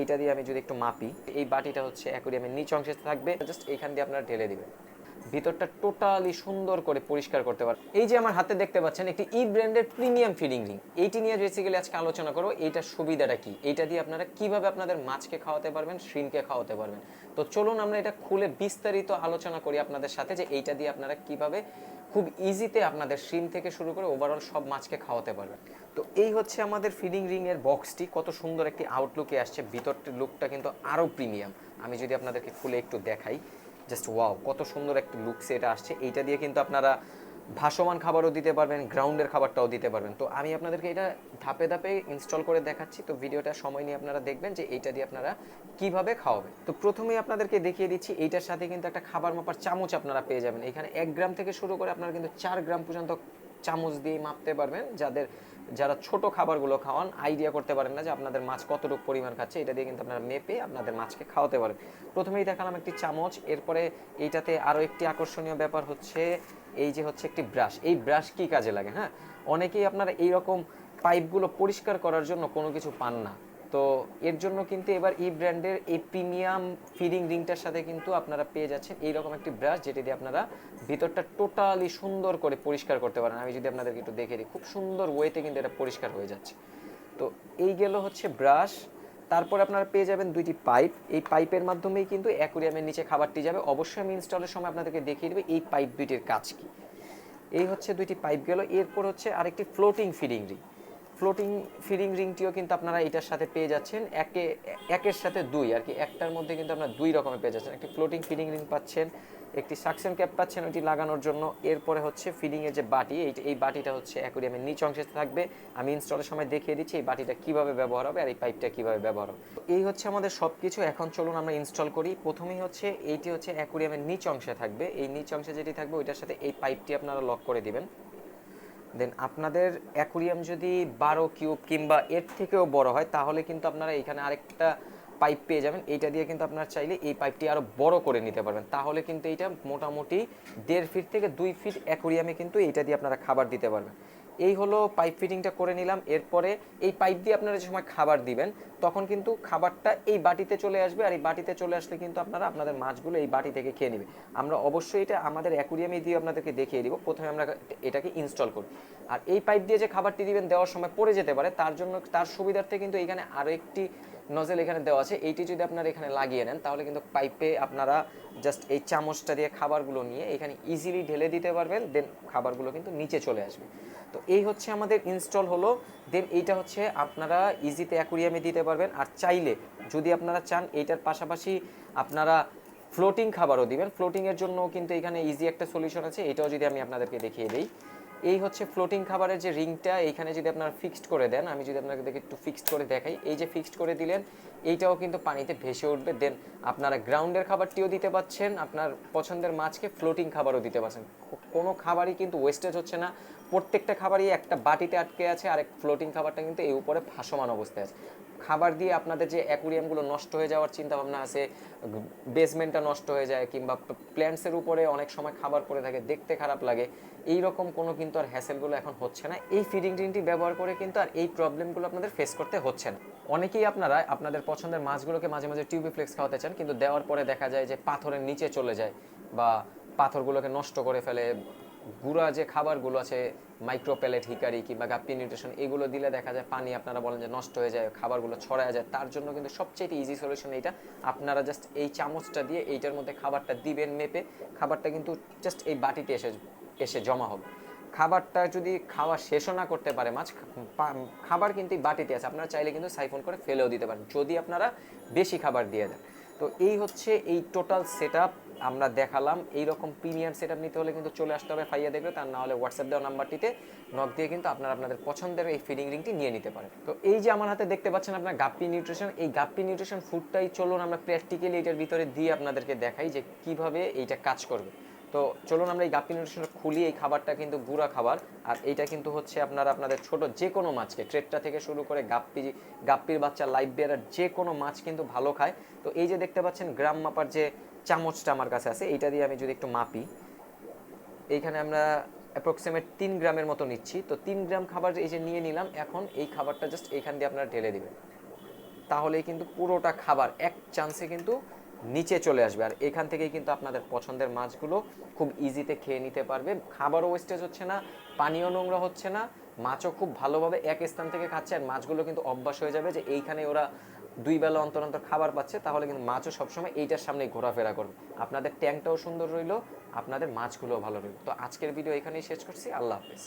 এইটা দিয়ে আমি যদি একটু মাপি, এই বাটিটা হচ্ছে অ্যাকোরিয়ামের নিচ অংশে থাকবে জাস্ট এখান দিয়ে আপনারা ঢেলে দিবেন। ভিতরটা টোটালি সুন্দর করে পরিষ্কার করতে পারবেন এই যে আমার হাতে দেখতে পাচ্ছেন, একটি ই ব্র্যান্ডের প্রিমিয়াম ফিডিং রিং এইটি নিয়ে বেসিক্যালি আজকে আলোচনা করব, এইটার সুবিধাটা কি? এইটা দিয়ে আপনারা কীভাবে আপনাদের মাছকে খাওয়াতে পারবেন শ্রিনকে খাওয়াতে পারবেন। তো চলুন আমরা এটা খুলে বিস্তারিত আলোচনা করি আপনাদের সাথে যে এইটা দিয়ে আপনারা কীভাবে খুব ইজিতে আপনাদের শ্রিন থেকে শুরু করে ওভারঅল সব মাছকে খাওয়াতে পারবেন। তো এই হচ্ছে আমাদের ফিডিং রিং এর বক্সটি কত সুন্দর একটি আউটলুকে আসছে। ভিতরটির লুকটা কিন্তু আরও প্রিমিয়াম আমি যদি আপনাদেরকে খুলে একটু দেখাই। জাস্ট ওয়াও কত সুন্দর একটা লুকসে এটা আসছে। এইটা দিয়ে কিন্তু আপনারা ভাসমান খাবারও দিতে পারবেন গ্রাউন্ডের খাবারটাও দিতে পারবেন। তো আমি আপনাদেরকে এটা ধাপে ধাপে ইনস্টল করে দেখাচ্ছি। তো ভিডিওটা সময় নিয়ে আপনারা দেখবেন যে এইটা দিয়ে আপনারা কীভাবে খাওয়াবেন। তো প্রথমে আপনাদেরকে দেখিয়ে দিচ্ছি, এইটার সাথে কিন্তু একটা খাবার মাপার চামচ আপনারা পেয়ে যাবেন। এখানে এক গ্রাম থেকে শুরু করে আপনারা কিন্তু চার গ্রাম পর্যন্ত চামচ দিয়ে মাপতে পারবেন। যাদের, যারা ছোট খাবারগুলো খাওয়ান আইডিয়া করতে পারেন না যে আপনাদের মাছ কতটুকু পরিমাণ খাচ্ছে। এটা দিয়ে কিন্তু আপনারা মেপে আপনাদের মাছকে খাওয়াতে পারেন প্রথমেই দেখালাম একটি চামচ। এরপরে এইটাতে আরও একটি আকর্ষণীয় ব্যাপার হচ্ছে, এই যে হচ্ছে একটি ব্রাশ এই ব্রাশ কি কাজে লাগে হ্যাঁ? অনেকেই আপনারা এইরকম পাইপগুলো পরিষ্কার করার জন্য কোনো কিছু পান না। তো এর জন্য কিন্তু এবার এই ব্র্যান্ডের এই প্রিমিয়াম ফিডিং রিংটার সাথে কিন্তু আপনারা পেয়ে যাচ্ছেন এইরকম একটি ব্রাশ, যেটি দিয়ে আপনারা ভিতরটা টোটালি সুন্দর করে পরিষ্কার করতে পারেন। আমি যদি আপনাদেরকে একটু দেখে দিই, খুব সুন্দর ওয়েতে কিন্তু এটা পরিষ্কার হয়ে যাচ্ছে। তো এই গেল হচ্ছে ব্রাশ। তারপর আপনারা পেয়ে যাবেন দুইটি পাইপ। এই পাইপের মাধ্যমেই কিন্তু অ্যাকুরিয়ামের নিচে খাবারটি যাবে। অবশ্যই আমি ইনস্টলের সময় আপনাদেরকে দেখিয়ে দেবো এই পাইপ দুইটির কাজ কি। এই হচ্ছে দুইটি পাইপ গেল। এরপর হচ্ছে আরেকটি floating feeding ring. Floating feeding রিংটিও কিন্তু আপনারা এটার সাথে পেয়ে যাচ্ছেন। একে, একের সাথে দুই, আর কি। একটার মধ্যে কিন্তু আপনারা দুই রকমের পেয়ে যাচ্ছেন। একটি ফ্লোটিং ফিডিং রিং পাচ্ছেন, একটি সাকশন ক্যাপ পাচ্ছেন ওইটি লাগানোর জন্য। এরপরে হচ্ছে ফিডিং এর যে বাটি, এই এই বাটিটা হচ্ছে অ্যাকোরিয়ামের নিচ অংশে থাকবে। আমি ইনস্টলের সময় দেখিয়ে দিচ্ছি এই বাটিটা কীভাবে ব্যবহার হবে আর এই পাইপটা কীভাবে ব্যবহার হবে। এই হচ্ছে আমাদের সব কিছু এখন চলুন আমরা ইনস্টল করি। প্রথমেই হচ্ছে এইটি হচ্ছে অ্যাকোরিয়ামের নিচ অংশে থাকবে। এই নিচ অংশে যেটি থাকবে, ওইটার সাথে এই পাইপটি আপনারা লক করে দিবেন। দেন আপনাদের অ্যাকুরিয়াম যদি বারো কিউব কিংবা এর থেকেও বড় হয়, তাহলে কিন্তু আপনারা এখানে আরেকটা পাইপ পেয়ে যাবেন। এইটা দিয়ে কিন্তু আপনারা চাইলে এই পাইপটি আরও বড় করে নিতে পারবেন। তাহলে কিন্তু এইটা মোটামুটি দেড় ফিট থেকে দুই ফিট অ্যাকুরিয়ামে কিন্তু এইটা দিয়ে আপনারা খাবার দিতে পারবেন। এই হলো পাইপ ফিটিংটা করে নিলাম। এরপরে এই পাইপ দিয়ে আপনারা যে সময় খাবার দিবেন, তখন কিন্তু খাবারটা এই বাটিতে চলে আসবে আর এই বাটিতে চলে আসলে কিন্তু আপনারা আপনাদের মাছগুলো এই বাটি থেকে খেয়ে নেবে আমরা অবশ্যই এটা আমাদের অ্যাকুরিয়ামে দিয়ে আপনাদেরকে দেখিয়ে দিব। প্রথমে আমরা এটাকে ইনস্টল করি। আর এই পাইপ দিয়ে যে খাবারটি দিবেন দেওয়ার সময় পড়ে যেতে পারে, তার জন্য তার সুবিধার্থে কিন্তু এখানে আরও একটি নজেল এখানে দেওয়া আছে। এইটি যদি আপনারা এখানে লাগিয়ে নেন, তাহলে কিন্তু পাইপে আপনারা জাস্ট এই চামচটা দিয়ে খাবারগুলো নিয়ে এখানে ইজিলি ঢেলে দিতে পারবেন দেন খাবারগুলো কিন্তু নিচে চলে আসবে। তো এই হচ্ছে আমাদের ইনস্টল হলো। দেন এইটা হচ্ছে আপনারা ইজিতে অ্যাকুরিয়ামে দিতে পারবেন। আর চাইলে যদি আপনারা চান, এইটার পাশাপাশি আপনারা ফ্লোটিং খাবারও দিবেন। ফ্লোটিংয়ের জন্য কিন্তু এখানে ইজি একটা সলিউশন আছে। এটাও যদি আমি আপনাদেরকে দেখিয়ে দিই। এই হচ্ছে ফ্লোটিং খাবারের যে রিংটা, এইখানে যদি আপনারা ফিক্সড করে দেন, আমি যদি আপনাকে একটু ফিক্সড করে দেখাই, এই যে ফিক্সড করে দিলেন, এইটাও কিন্তু পানিতে ভেসে উঠবে। দেন আপনারা গ্রাউন্ডের খাবারটিও দিতে পাচ্ছেন, আপনার পছন্দের মাছকে ফ্লোটিং খাবারও দিতে পারছেন কোনো খাবারই কিন্তু ওয়েস্টেজ হচ্ছে না। প্রত্যেকটা খাবারই একটা বাটিতে আটকে আছে আর এক ফ্লোটিং খাবারটা কিন্তু এই উপরে ভাসমান অবস্থায় আছে। খাবার দিয়ে আপনাদের যে অ্যাকুরিয়ামগুলো নষ্ট হয়ে যাওয়ার চিন্তা ভাবনা আছে, বেসমেন্টটা নষ্ট হয়ে যায়, কিংবা প্ল্যান্টসের উপরে অনেক সময় খাবার পড়ে থাকে, দেখতে খারাপ লাগে এই রকম কোনো কিন্তু আর হ্যাসেলগুলো এখন হচ্ছে না। এই ফিডিং টিনটি ব্যবহার করে কিন্তু আর এই প্রবলেমগুলো আপনাদের ফেস করতে হচ্ছে না। অনেকেই আপনারা আপনাদের পছন্দের মাছগুলোকে মাঝে মাঝে টিউবিফ্লেক্স খাওয়াতে চান, কিন্তু দেওয়ার পরে দেখা যায় যে পাথরের নিচে চলে যায়, বা পাথরগুলোকে নষ্ট করে ফেলে গুঁড়া যে খাবারগুলো আছে মাইক্রো প্যালেট হিকারি কিংবা গাপ্পি নিউট্রিশন এগুলো দিলে দেখা যায় পানি আপনারা বলেন যে নষ্ট হয়ে যায়, খাবারগুলো ছড়ায় যায়। তার জন্য কিন্তু সবচেয়ে ইজি সলিউশন এইটা। আপনারা জাস্ট এই চামচটা দিয়ে এইটার মধ্যে খাবারটা দিবেন মেপে। খাবারটা কিন্তু জাস্ট এই বাটিতে এসে এসে জমা হবে। খাবারটা যদি খাওয়া শেষও না করতে পারে মাছ খাবার কিন্তু বাটিতে আছে। আপনারা চাইলে কিন্তু সাইফন করে ফেলেও দিতে পারেন, যদি আপনারা বেশি খাবার দিয়ে দেন। তো এই হচ্ছে এই টোটাল সেট আমরা দেখালাম। এই রকম প্রিমিয়াম সেট নিতে হলে কিন্তু চলে আসতে হবে ফাইয়া দেখবে তার না হলে হোয়াটসঅ্যাপ দেওয়া নাম্বারটিতে। নক দিয়ে কিন্তু আপনারা আপনাদের পছন্দের এই ফিডিং রিংটি নিয়ে নিতে পারেন। তো এই যে আমার হাতে দেখতে পাচ্ছেন আপনার গাপ্পি নিউট্রিশন এই গাপ্পি নিউট্রিশন ফুডটাই চলুন আমরা প্র্যাকটিক্যালি এটার ভিতরে দিয়ে আপনাদেরকে দেখাই যে কীভাবে এইটা কাজ করবে। তো চলুন আমরা এই গাপ্পি নিউট্রিশনটা খুলি, এই খাবারটা কিন্তু গুঁড়া খাবার। আর এইটা কিন্তু হচ্ছে আপনারা আপনাদের ছোট যে কোনো মাছকে ট্রেটটা থেকে শুরু করে গাপ্পি গাপ্পির বাচ্চা লাইভ বেয়ারার যে কোনো মাছ কিন্তু ভালো খায়। তো এই যে দেখতে পাচ্ছেন, গ্রাম মাপার যে চামচটা আমার কাছে আছে, এইটা দিয়ে আমি যদি একটু মাপি। এইখানে আমরা অ্যাপ্রক্সিমেট তিন গ্রামের মতো নিচ্ছি। তো তিন গ্রাম খাবার এই যে নিয়ে নিলাম, এখন এই খাবারটা জাস্ট এইখান দিয়ে আপনারা ঢেলে দেবেন। তাহলেই কিন্তু পুরোটা খাবার এক চান্সে কিন্তু নিচে চলে আসবে। আর এখান থেকেই কিন্তু আপনাদের পছন্দের মাছগুলো খুব ইজিতে খেয়ে নিতে পারবে। খাবারও ওয়েস্টেজ হচ্ছে না, পানীয় নোংরা হচ্ছে না। মাছও খুব ভালোভাবে এক স্থান থেকে খাচ্ছে আর মাছগুলো কিন্তু অভ্যাস হয়ে যাবে যে এইখানে ওরা দুই বেলা অন্তর অন্তর খাবার পাচ্ছে, তাহলে কিন্তু মাছও সবসময় এইটার সামনে ঘোরাফেরা করবে। আপনাদের ট্যাঙ্কটাও সুন্দর রইল, আপনাদের মাছগুলোও ভালো রইল। তো আজকের ভিডিও এখানেই শেষ করছি, আল্লাহ হাফেজ।